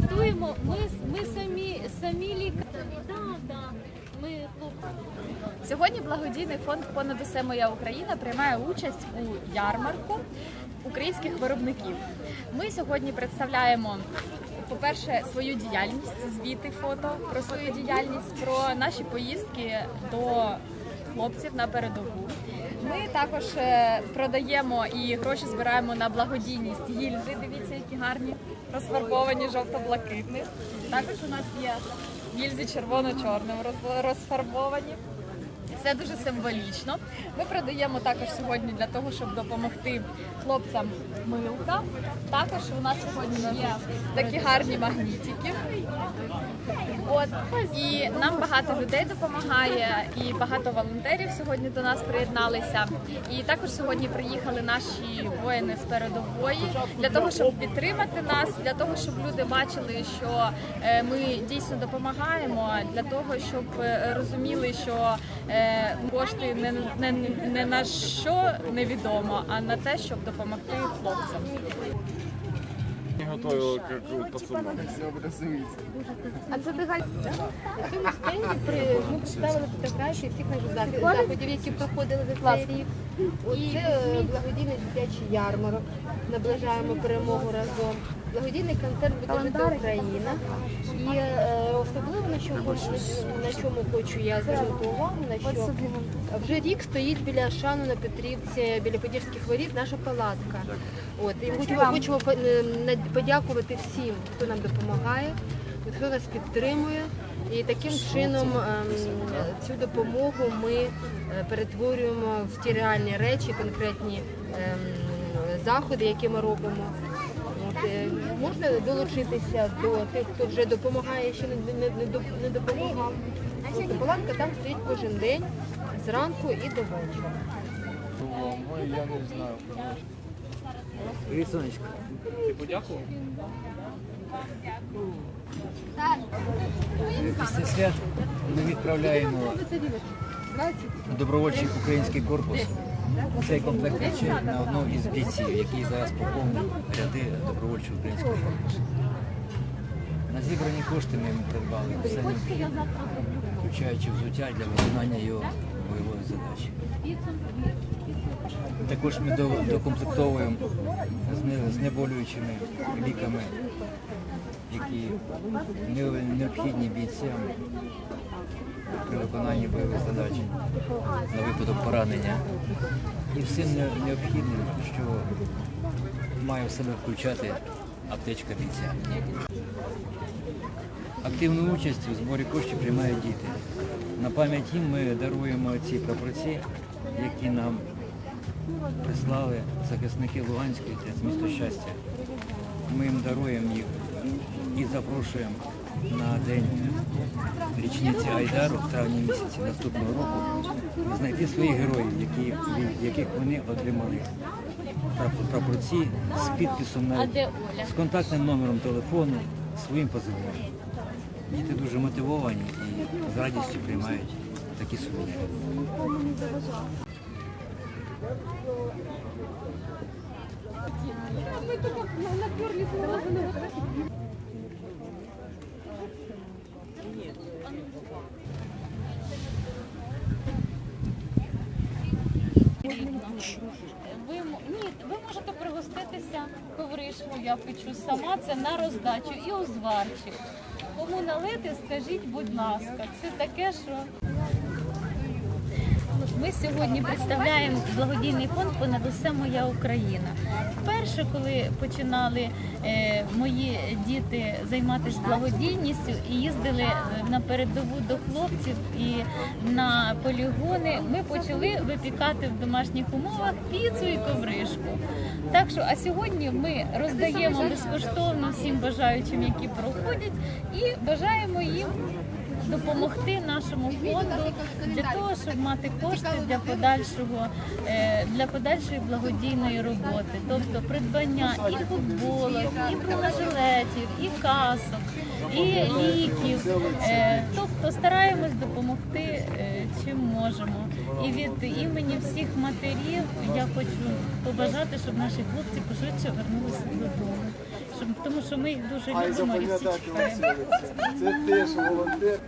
Готуємо. Ми, ми самі самі лікарі. Сьогодні благодійний фонд Понад усе моя Україна приймає участь у ярмарку українських виробників. Ми сьогодні представляємо. По-перше, свою діяльність, звіти фото про свою діяльність, про наші поїздки до хлопців на передову. Ми також е, продаємо і гроші збираємо на благодійність гільзи. Дивіться, які гарні розфарбовані жовто-блакитні. Також у нас є гільзи червоно-чорним розфарбовані. Це дуже символічно. Ми продаємо також сьогодні для того, щоб допомогти хлопцям милка. Також у нас сьогодні є такі гарні магнітики. От і нам багато людей допомагає, і багато волонтерів сьогодні до нас приєдналися. І також сьогодні приїхали наші воїни з передової для того, щоб підтримати нас, для того, щоб люди бачили, що е, ми дійсно допомагаємо, для того, щоб е, розуміли, що е, кошти не, не, не на що невідомо, а на те, щоб допомогти хлопцям. Не готовила как пацана. А це дегаль. На цьому стенді при ми представили фотографії всіх наших захід- заходів, які проходили за цей рік. Оце е, благодійний дитячий ярмарок. Наближаємо перемогу разом. Благодійний концерт буде жити Україна. І е, особливо на чому на чому хочу я звернути увагу, на що вже рік стоїть біля шану на Петрівці, біля Подільських воріт, наша палатка. От і хочемо, хочемо подякувати всім, хто нам допомагає, хто нас підтримує. І таким чином ем, цю допомогу ми е, перетворюємо в ті реальні речі, конкретні ем, заходи, які ми робимо. Е, можна долучитися до тих, хто вже допомагає, ще не, не, не, не допомагав. Тобто палатка там стоїть кожен день зранку і до вечора. Ой, я не знаю. Привіт, сонечко. Після свят ми відправляємо добровольчий український корпус. Цей комплект речей на одного із бійців, який зараз поповнив ряди добровольчого українського корпусу. На зібрані кошти ми йому придбали все включаючи взуття для виконання його бойової задачі. Також ми докомплектовуємо зне- знеболюючими ліками, які необхідні бійцям при виконанні бойових задач на випадок поранення. І всім не- необхідним, що має в себе включати аптечка бійця. Активну участь у зборі коштів приймають діти. На пам'ять їм ми даруємо ці прапорці, які нам прислали захисники Луганської місто щастя. Ми їм даруємо їх запрошуємо на день річниці Айдару в травні місяці наступного року знайти своїх героїв, які, від яких вони отримали прап- прапорці з підписом навіть з контактним номером телефону, своїм позивним. Діти дуже мотивовані і з радістю приймають такі сувеніри. Ви ні, ви можете пригоститися ковришку, я печу сама, це на роздачу і узварчик. Кому налити, скажіть, будь ласка, це таке, що. Ми сьогодні представляємо благодійний фонд понад усе моя Україна. Вперше, коли починали е, мої діти займатися благодійністю і їздили е, на передову до хлопців і на полігони, ми почали випікати в домашніх умовах піцу і ковришку. Так що, а сьогодні ми роздаємо безкоштовно всім бажаючим, які проходять, і бажаємо їм допомогти нашому фонду для того, щоб мати кошти для подальшого е, для подальшої благодійної роботи, тобто придбання і футболок, і бронежилетів, і касок, і ліків. Е, Тобто стараємось допомогти е, чим можемо. І від імені всіх матерів я хочу побажати, щоб наші хлопці пошвидше вернулися додому. Тому що ми їх дуже любимо і всі чекаємо. Це теж волонтер.